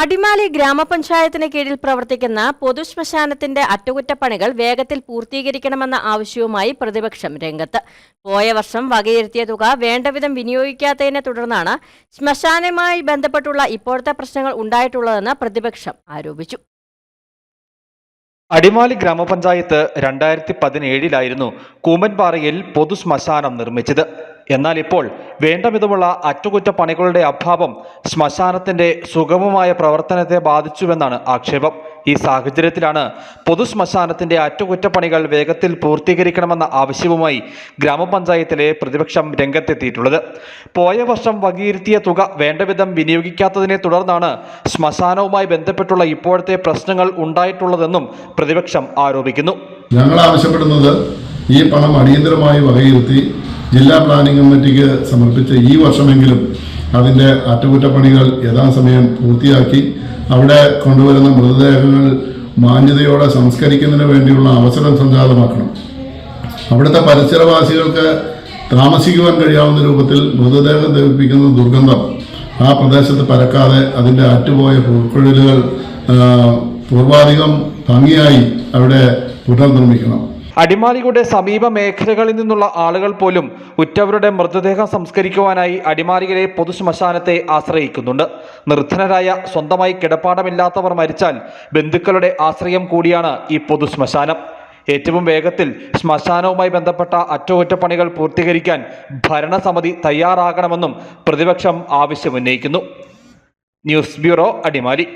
അടിമാലി ഗ്രാമപഞ്ചായത്തിന് കീഴിൽ പ്രവർത്തിക്കുന്ന പൊതുശ്മശാനത്തിന്റെ അറ്റകുറ്റപ്പണികൾ വേഗത്തിൽ പൂർത്തീകരിക്കണമെന്ന ആവശ്യവുമായി പ്രതിപക്ഷം രംഗത്ത്. പോയ വർഷം വകയിരുത്തിയ തുക വേണ്ടവിധം വിനിയോഗിക്കാത്തതിനെ തുടർന്നാണ് ശ്മശാനവുമായി ബന്ധപ്പെട്ടുള്ള ഇപ്പോഴത്തെ പ്രശ്നങ്ങൾ ഉണ്ടായിട്ടുള്ളതെന്ന് പ്രതിപക്ഷം ആരോപിച്ചു. അടിമാലി ഗ്രാമപഞ്ചായത്ത് രണ്ടായിരത്തി പതിനേഴിലായിരുന്നു കൂമ്പൻപാറയിൽ പൊതുശ്മശാനം നിർമ്മിച്ചത്. എന്നാൽ ഇപ്പോൾ വേണ്ട വിധമുള്ള അറ്റകുറ്റപ്പണികളുടെ അഭാവം ശ്മശാനത്തിന്റെ സുഗമമായ പ്രവർത്തനത്തെ ബാധിച്ചുവെന്നാണ് ആക്ഷേപം. ഈ സാഹചര്യത്തിലാണ് പൊതു ശ്മശാനത്തിന്റെ അറ്റകുറ്റപ്പണികൾ വേഗത്തിൽ പൂർത്തീകരിക്കണമെന്ന ആവശ്യവുമായി ഗ്രാമപഞ്ചായത്തിലെ പ്രതിപക്ഷം രംഗത്തെത്തിയിട്ടുള്ളത്. പോയ വർഷം വകയിരുത്തിയ തുക വേണ്ടവിധം വിനിയോഗിക്കാത്തതിനെ തുടർന്നാണ് ശ്മശാനവുമായി ബന്ധപ്പെട്ടുള്ള ഇപ്പോഴത്തെ പ്രശ്നങ്ങൾ ഉണ്ടായിട്ടുള്ളതെന്നും പ്രതിപക്ഷം ആരോപിക്കുന്നു. ഞങ്ങൾ ആവശ്യപ്പെടുന്നത് ഈ പണം അടിയന്തരമായി വകയിരുത്തി ജില്ലാ പ്ലാനിംഗ് കമ്മിറ്റിക്ക് സമർപ്പിച്ച ഈ വർഷമെങ്കിലും അതിന്റെ അറ്റകുറ്റപ്പണികൾ യഥാസമയം പൂർത്തിയാക്കി അവിടെ കൊണ്ടുവരുന്ന മൃതദേഹങ്ങൾ മാന്യതയോടെ സംസ്കരിക്കുന്നതിന് വേണ്ടിയുള്ള അവസരം സംജാതമാക്കണം. അവിടുത്തെ പരിസരവാസികൾക്ക് താമസിക്കുവാൻ കഴിയാവുന്ന രൂപത്തിൽ മൃതദേഹം ദഹിപ്പിക്കുന്ന ദുർഗന്ധം ആ പ്രദേശത്ത് പരക്കാതെ അതിന്റെ അറ്റുപോയ പുൽക്കുഴലുകൾ പൂർവാധികം ഭംഗിയായി അവിടെ പുനർനിർമ്മിക്കണം. അടിമാലിയുടെ സമീപ മേഖലകളിൽ നിന്നുള്ള ആളുകൾ പോലും ഉറ്റവരുടെ മൃതദേഹം സംസ്കരിക്കുവാനായി അടിമാലിയിലെ പൊതുശ്മശാനത്തെ ആശ്രയിക്കുന്നുണ്ട്. നിർധനരായ സ്വന്തമായി കിടപ്പാടമില്ലാത്തവർ മരിച്ചാൽ ബന്ധുക്കളുടെ ആശ്രയം കൂടിയാണ് ഈ പൊതുശ്മശാനം. ഏറ്റവും വേഗത്തിൽ ശ്മശാനവുമായി ബന്ധപ്പെട്ട അറ്റകുറ്റപ്പണികൾ പൂർത്തീകരിക്കാൻ ഭരണസമിതി തയ്യാറാകണമെന്നും പ്രതിപക്ഷം ആവശ്യമുന്നയിക്കുന്നു. News bureau Adimali.